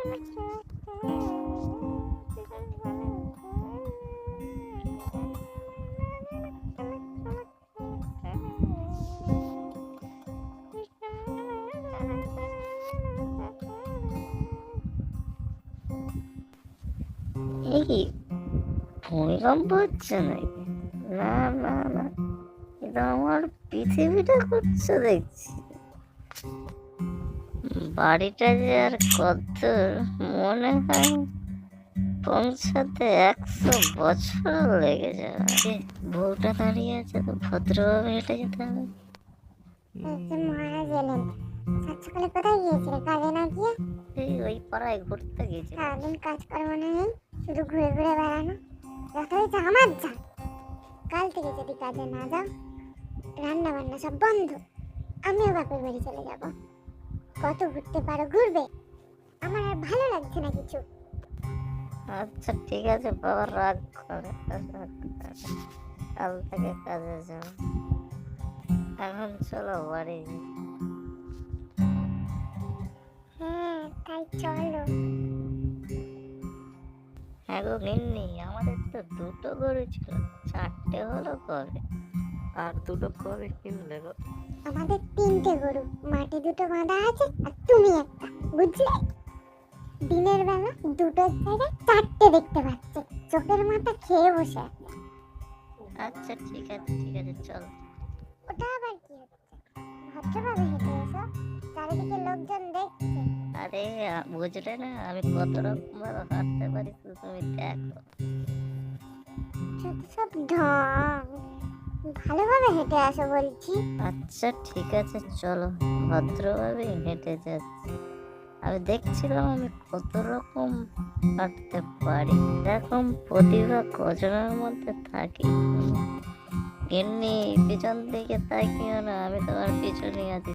এই ভূমিকম্প হচ্ছে নাকি? না না না এটা আমার পৃথিবীটা করছে দেখছি। বাড়িটা যে আর কত মনে হয় পৌঁছাতে একশো বছর লেগে যাবে। বউটা দাঁড়িয়ে আছে তো ভদ্রভাবে হেঁটে যেতে হবে একজন মহারাজ এলেন সাত সকালে কোথায় গিয়েছিলে? কাজে না গিয়ে? এই ওই পাড়ায় ঘুরতে গেছি সারাদিন কাজকর্ম নেই শুধু ঘুরে ঘুরে বেড়ানো। যত হয়েছে আমার যা কাল থেকে যদি কাজে না যাও রান্না বান্না সব বন্ধ। আমিও বাপের বাড়ি চলে যাব। কত ঘুরতে পারো ঘুরবে। আমার আর ভালো লাগছে না কিছু। আচ্ছা ঠিক আছে বাবা রাগ করে। কাল থেকে কাজে যাও। এখন চলো বাড়ি। হ্যাঁ তাই চলো। হ্যাঁ গো গিন্নি আমাদের তো দুটো গরু ছিল চারটে হলো কবে আর দুটো কবে কিনলে গো? আমাদের তিনটে গরু মাটি দুটো বাঁধা আছে আর তুমি একটা বুঝলে? দিনের বেলা দুটোর জায়গায় চারটে দেখতে পাচ্ছে চোখের মাথা খেয়ে বসে আছে। আচ্ছা ঠিক আছে ঠিক আছে চল। ওটা আবার কি হচ্ছে? ভদ্রভাবে হেঁটে এসো চারিদিকে লোকজন দেখছে। আরে বুঝলে না আমি কত রকম ভাবে হাঁটতে পারি তুমি দেখো। সব ঢং। ভালোভাবে হেঁটে আসো বলছি। আচ্ছা ঠিক আছে, চলো। ভদ্রভাবে হেঁটে যাচ্ছি। আমি দেখছিলাম আমি কত রকম হাঁটতে পারি। এরকম প্রতিভা কজনের মধ্যে থাকি? এমনি পিছন দিকে তাকিও না, আমি তোমার পিছনে আছি।